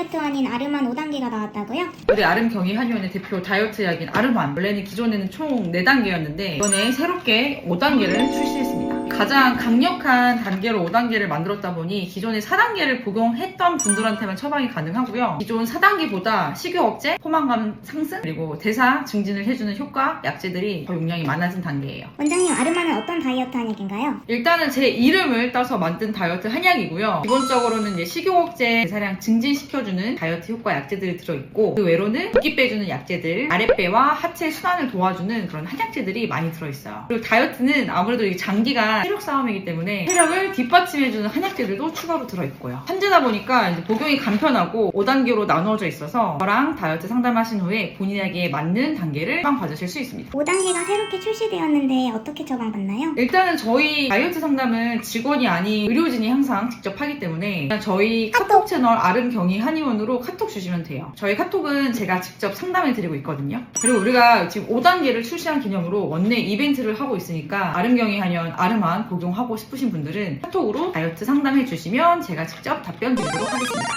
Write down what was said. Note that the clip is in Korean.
다이어트 아닌 아르만 5단계가 나왔다고요? 우리 아름 경희 한의원의 대표 다이어트 약인 아름한 원래는 기존에는 총 4단계였는데 이번에 새롭게 5단계를 출시했습니다. 가장 강력한 단계로 5단계를 만들었다 보니 기존에 4단계를 복용했던 분들한테만 처방이 가능하고요. 기존 4단계보다 식욕 억제, 포만감 상승, 그리고 대사 증진을 해주는 효과 약제들이 더 용량이 많아진 단계예요. 원장님 아르만은 어떤 다이어트 한약인가요? 일단은 제 이름을 따서 만든 다이어트 한약이고요. 기본적으로는 이제 식욕 억제, 대사량 증진시켜주는 다이어트 효과 약제들이 들어있고 그 외로는 붓기 빼주는 약제들, 아랫배와 하체 순환을 도와주는 그런 한약제들이 많이 들어있어요. 그리고 다이어트는 아무래도 이 장기가 체력 싸움이기 때문에 체력을 뒷받침해주는 한약제들도 추가로 들어있고요. 현재다 보니까 이제 복용이 간편하고 5단계로 나누어져 있어서 저랑 다이어트 상담하신 후에 본인에게 맞는 단계를 처방 받으실 수 있습니다. 5단계가 새롭게 출시되었는데 어떻게 처방받나요? 일단은 저희 다이어트 상담은 직원이 아닌 의료진이 항상 직접 하기 때문에 그냥 저희 카톡 채널 아름경희 한의원으로 카톡 주시면 돼요. 저희 카톡은 제가 직접 상담해 드리고 있거든요. 그리고 우리가 지금 5단계를 출시한 기념으로 원내 이벤트를 하고 있으니까 아름경희 한의원 아름한 복용하고 싶으신 분들은 카톡으로 다이어트 상담해 주시면 제가 직접 답변 드리도록 하겠습니다.